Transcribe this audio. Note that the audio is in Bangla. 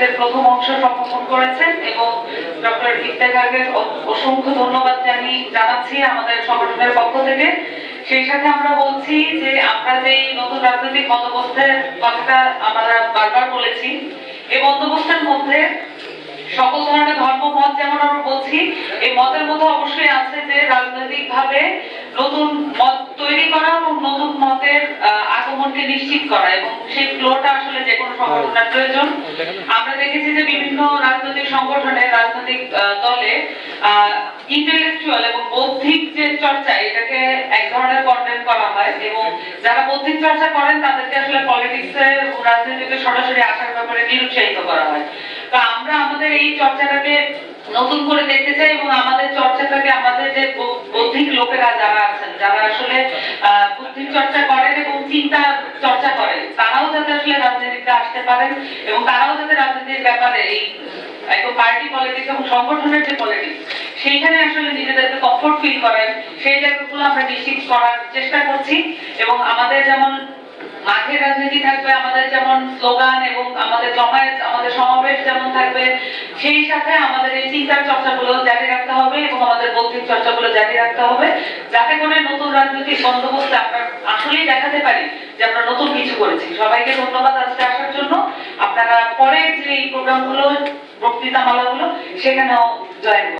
ডিবেটের প্রথম অংশ সম্পন্ন করেছেন এবং ডক্টর ইফতেখারকে অসংখ্য ধন্যবাদ জানি জানাচ্ছি আমাদের সংগঠনের পক্ষ থেকে। সেই সাথে আমরা বলছি যে আমরা যে নতুন রাজনৈতিক বন্দোবস্তের কথাটা আমরা বারবার বলেছি, এই বন্দোবস্তের মধ্যে সকল ধরনের ধর্ম মত যেমন আমরা বলছি, এই মতের মধ্যে অবশ্যই আছে যে রাজনৈতিক ভাবে নতুন মত তৈরি করা এবং নতুন মতের আগমনকে নিশ্চিত করা এবং সেই ফ্লোটা আসলে যে কোনো সংগঠনের প্রয়োজন। আমরা দেখেছি যে বিভিন্ন রাজনৈতিক সংগঠনে রাজনৈতিক দলে ইন্টেলেকচুয়াল এবং বৌদ্ধিক যে চর্চা এটাকে এক ধরনের কন্টেন্ট করা হয় এবং যারা বৌদ্ধিক চর্চা করেন তাদেরকে আসলে পলিটিক্সে রাজনীতিতে সরাসরি আসার ব্যাপারে নিরুৎসাহিত করা হয়। তো আমরা আমাদের এই চর্চাটাকে নতুন করে দেখতে চাই এবং আমাদের বৌদ্ধিক লোকেরা যারা আছেন যারা আসলে আহ, বুদ্ধির চর্চা করেন এবং চিন্তা চর্চা করেন তারাও যাতে আসলে রাজনীতিতে আসতে পারেন এবং তারাও যাতে রাজনীতির ব্যাপারে এই একদম পার্টি পলিটিক্স এবং সংগঠনের যে পলিটিক্স সেইখানে আসলে নিজেদেরকে কমফোর্ট ফিল করেন সেই জায়গাগুলো আমরা নিশ্চিত করার চেষ্টা করছি এবং আমাদের যেমন মাঠে রাজনীতি থাকবে আমাদের যেমন স্লোগান এবং আমাদের জমায়েত আমাদের সমাবেশ যেমন থাকবে সেই সাথে আমাদের এই চিন্তার চর্চাগুলো এবং আমাদের বৌদ্ধিক চর্চাগুলো জারি রাখতে হবে। যাতে করে নতুন রাজনৈতিক বন্দোবস্তে আমরা আসলেই দেখাতে পারি যে আমরা নতুন কিছু করেছি। সবাইকে ধন্যবাদ আজকে আসার জন্য। আপনারা পরে যে এই প্রোগ্রামগুলো বক্তৃতা মালাগুলো সেখানেও জয়েন